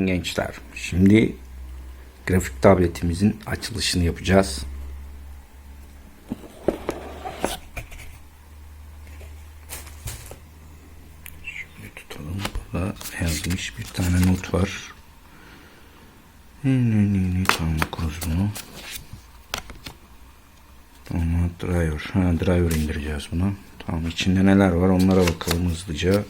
Selamünaleyküm gençler. Şimdi grafik tabletimizin açılışını yapacağız. Şöyle tutalım. Burada yazmış bir tane not var. Tamam okuruz bunu. Tamam driver. Ha driver indireceğiz bunu. Tamam içinde neler var onlara bakalım hızlıca.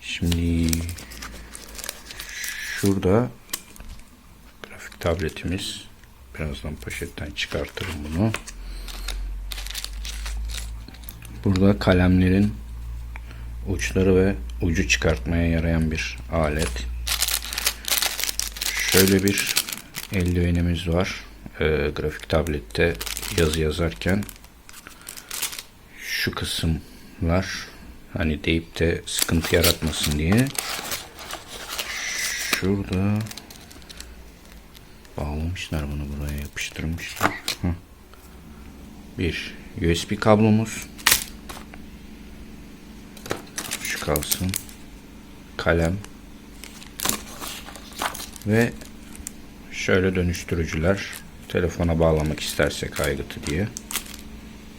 Şimdi şurada grafik tabletimiz. Birazdan poşetten çıkartırım bunu. Burada kalemlerin uçları ve ucu çıkartmaya yarayan bir alet. Şöyle bir eldivenimiz var. Ee, grafik tablette yazı yazarken şu kısımlar hani deyip de sıkıntı yaratmasın diye şurada bağlamışlar bunu buraya yapıştırmışlar. Bir USB kablomuz. Şu kalsın. Kalem. Ve şöyle dönüştürücüler. Telefona bağlamak istersek aygıtı diye.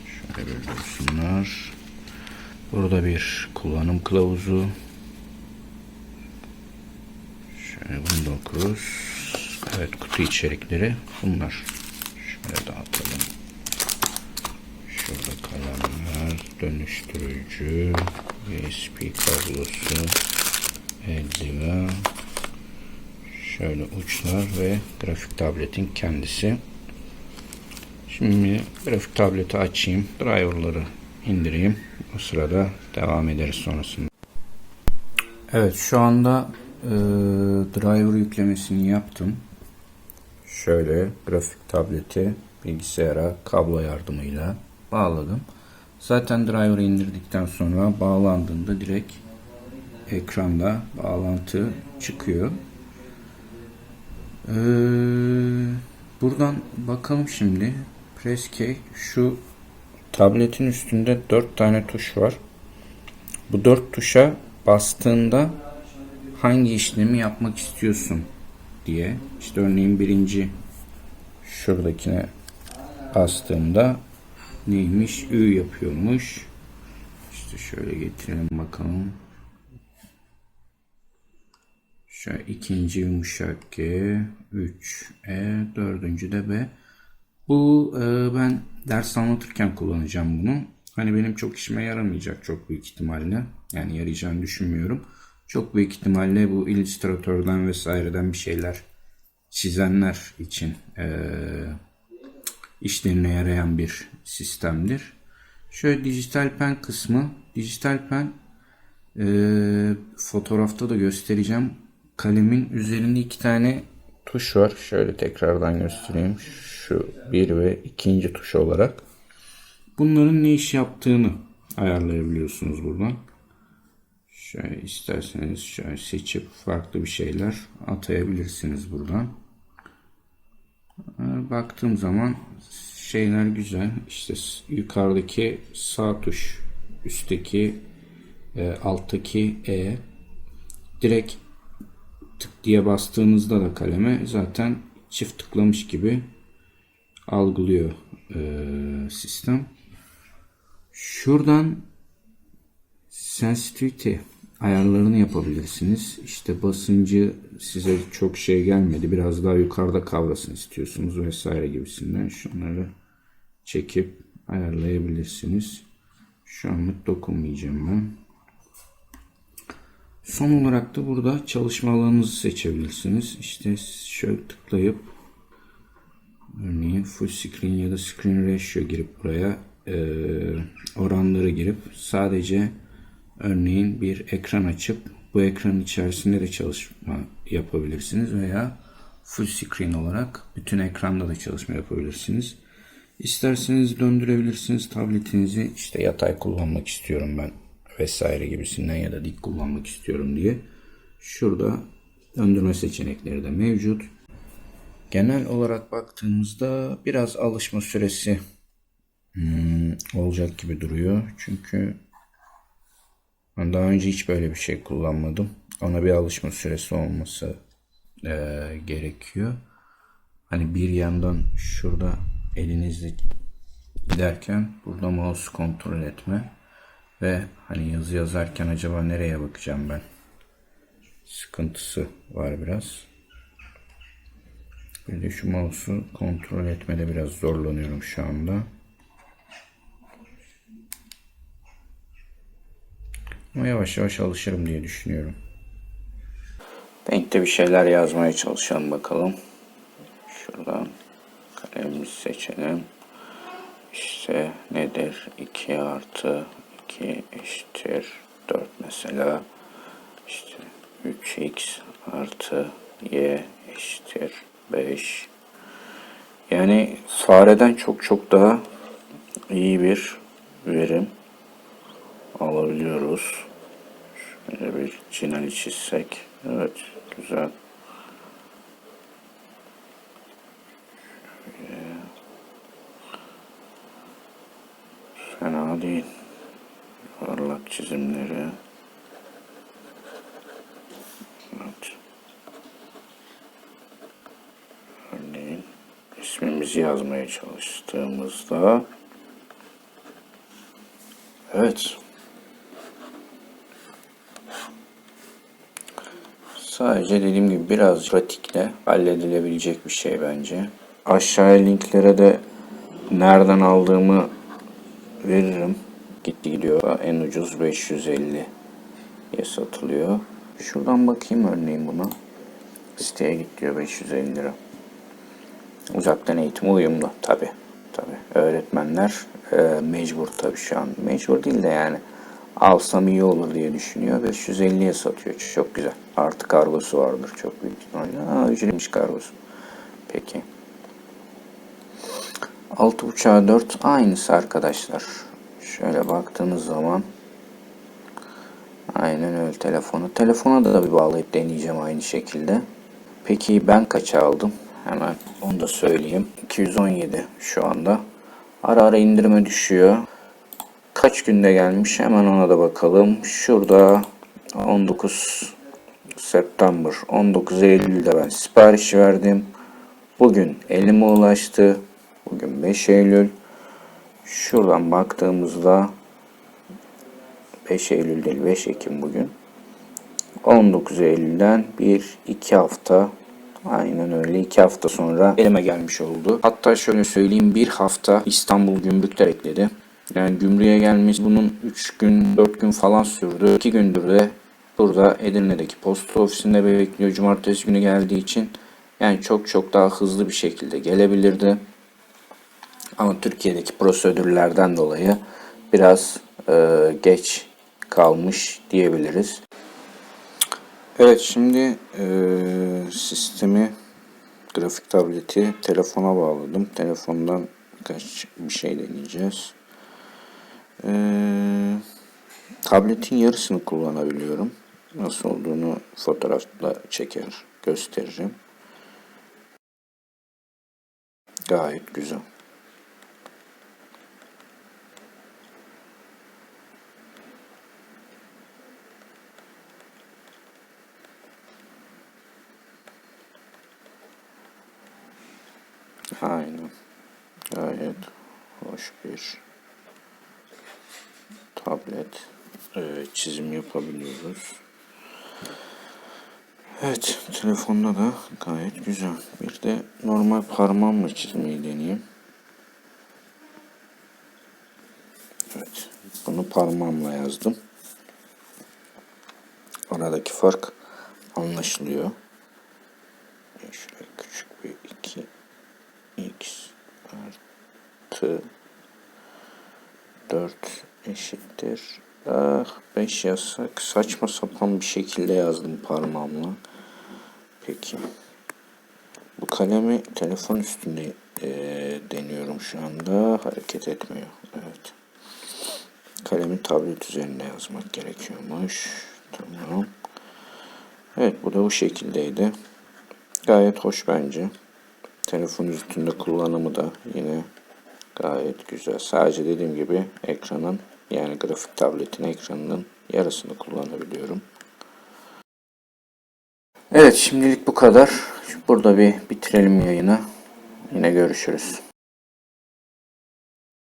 Şöyle bir dursunlar. Burada bir kullanım kılavuzu şöyle bunu da okuruz evet kutu içerikleri bunlar şöyle dağıtalım şurada kalemler dönüştürücü USB kablosu eldiven şöyle uçlar ve grafik tabletin kendisi. Şimdi grafik tableti açayım. Driver'ları indireyim. O sırada devam ederiz sonrasında. Evet şu anda e, driver yüklemesini yaptım. Şöyle grafik tableti bilgisayara kablo yardımıyla bağladım. Zaten driver'ı indirdikten sonra bağlandığında direkt ekranda bağlantı çıkıyor. Ee, buradan bakalım şimdi. Press key şu tabletin üstünde 4 tane tuş var. Bu 4 tuşa bastığında hangi işlemi yapmak istiyorsun diye. İşte örneğin birinci şuradakine bastığımda neymiş? Ü yapıyormuş. İşte şöyle getirelim bakalım. Şöyle ikinci yumuşak G, 3 E, dördüncü de B. Bu e, ben ders anlatırken kullanacağım bunu. Hani benim çok işime yaramayacak çok büyük ihtimalle. Yani yarayacağını düşünmüyorum. Çok büyük ihtimalle bu Illustrator'dan vesaireden bir şeyler çizenler için e, işlerine yarayan bir sistemdir. Şöyle dijital pen kısmı. Dijital pen e, fotoğrafta da göstereceğim kalemin üzerinde iki tane tuş var. Şöyle tekrardan göstereyim. Şu bir ve ikinci tuş olarak. Bunların ne iş yaptığını ayarlayabiliyorsunuz buradan. Şöyle isterseniz şöyle seçip farklı bir şeyler atayabilirsiniz buradan. Baktığım zaman şeyler güzel. İşte yukarıdaki sağ tuş, üstteki e, alttaki E direkt tık diye bastığınızda da kaleme zaten çift tıklamış gibi algılıyor e, sistem. Şuradan sensitivity ayarlarını yapabilirsiniz. İşte basıncı size çok şey gelmedi. Biraz daha yukarıda kavrasın istiyorsunuz vesaire gibisinden. Şunları çekip ayarlayabilirsiniz. Şu anlık dokunmayacağım ben. Son olarak da burada çalışma alanınızı seçebilirsiniz. İşte şöyle tıklayıp örneğin full screen ya da screen ratio girip buraya e, oranları girip sadece örneğin bir ekran açıp bu ekranın içerisinde de çalışma yapabilirsiniz veya full screen olarak bütün ekranda da çalışma yapabilirsiniz. İsterseniz döndürebilirsiniz tabletinizi işte yatay kullanmak istiyorum ben vesaire gibisinden ya da dik kullanmak istiyorum diye. Şurada döndürme seçenekleri de mevcut. Genel olarak baktığımızda biraz alışma süresi hmm, olacak gibi duruyor. Çünkü ben daha önce hiç böyle bir şey kullanmadım. Ona bir alışma süresi olması e, gerekiyor. Hani bir yandan şurada elinizle giderken burada mouse kontrol etme ve hani yazı yazarken acaba nereye bakacağım ben? Sıkıntısı var biraz. Bir de şu mouse'u kontrol etmede biraz zorlanıyorum şu anda. Ama yavaş yavaş alışırım diye düşünüyorum. Paint'te bir şeyler yazmaya çalışalım bakalım. Şuradan kalemimizi seçelim. İşte nedir? 2 artı 2 eşittir 4 mesela. İşte 3x artı y eşittir 5. Yani fareden çok çok daha iyi bir verim alabiliyoruz. Şöyle bir cinali çizsek. Evet, güzel. Fena değil. Yuvarlak çizimleri. Evet. Örneğin ismimizi yazmaya çalıştığımızda Evet. Sadece dediğim gibi biraz pratikle halledilebilecek bir şey bence. Aşağıya linklere de nereden aldığımı veririm. Gitti gidiyor. En ucuz 550 diye satılıyor. Şuradan bakayım örneğin buna. Siteye git diyor 550 lira. Uzaktan eğitim uyumlu tabi. Tabi. Öğretmenler e, mecbur tabi şu an. Mecbur değil de yani alsam iyi olur diye düşünüyor. 550'ye satıyor. Çok güzel. Artı kargosu vardır çok büyük ihtimalle. Ha, ücretmiş kargosu. Peki. 6.5'a 4 aynısı arkadaşlar. Şöyle baktığınız zaman aynen öyle telefonu. Telefona da bir bağlayıp deneyeceğim aynı şekilde. Peki ben kaça aldım? Hemen onu da söyleyeyim. 217 şu anda. Ara ara indirime düşüyor. Kaç günde gelmiş hemen ona da bakalım. Şurada 19 September 19 Eylül'de ben sipariş verdim. Bugün elime ulaştı. Bugün 5 Eylül. Şuradan baktığımızda 5 Eylül değil 5 Ekim bugün. 19 Eylül'den bir iki hafta Aynen öyle. iki hafta sonra elime gelmiş oldu. Hatta şöyle söyleyeyim bir hafta İstanbul gümrükler ekledi. Yani gümrüğe gelmiş bunun 3 gün 4 gün falan sürdü. 2 gündür de burada Edirne'deki posta ofisinde bekliyor. Cumartesi günü geldiği için yani çok çok daha hızlı bir şekilde gelebilirdi. Ama Türkiye'deki prosedürlerden dolayı biraz e, geç kalmış diyebiliriz. Evet şimdi e, sistemi grafik tableti telefona bağladım. Telefondan birkaç bir şey deneyeceğiz. E, tabletin yarısını kullanabiliyorum. Nasıl olduğunu fotoğrafla çeker gösteririm. Gayet güzel. Aynen. Gayet hoş bir tablet. Evet, çizim yapabiliyoruz. Evet, telefonda da gayet güzel. Bir de normal parmağımla çizmeyi deneyeyim. Evet, bunu parmağımla yazdım. Aradaki fark anlaşılıyor. Şöyle küçük bir iki x artı 4 eşittir. Ah 5 yazsak saçma sapan bir şekilde yazdım parmağımla. Peki. Bu kalemi telefon üstünde e, deniyorum şu anda. Hareket etmiyor. Evet. Kalemi tablet üzerinde yazmak gerekiyormuş. Tamam. Evet bu da bu şekildeydi. Gayet hoş bence. Telefon üstünde kullanımı da yine gayet güzel. Sadece dediğim gibi ekranın yani grafik tabletin ekranının yarısını kullanabiliyorum. Evet şimdilik bu kadar. Burada bir bitirelim yayını. Yine görüşürüz.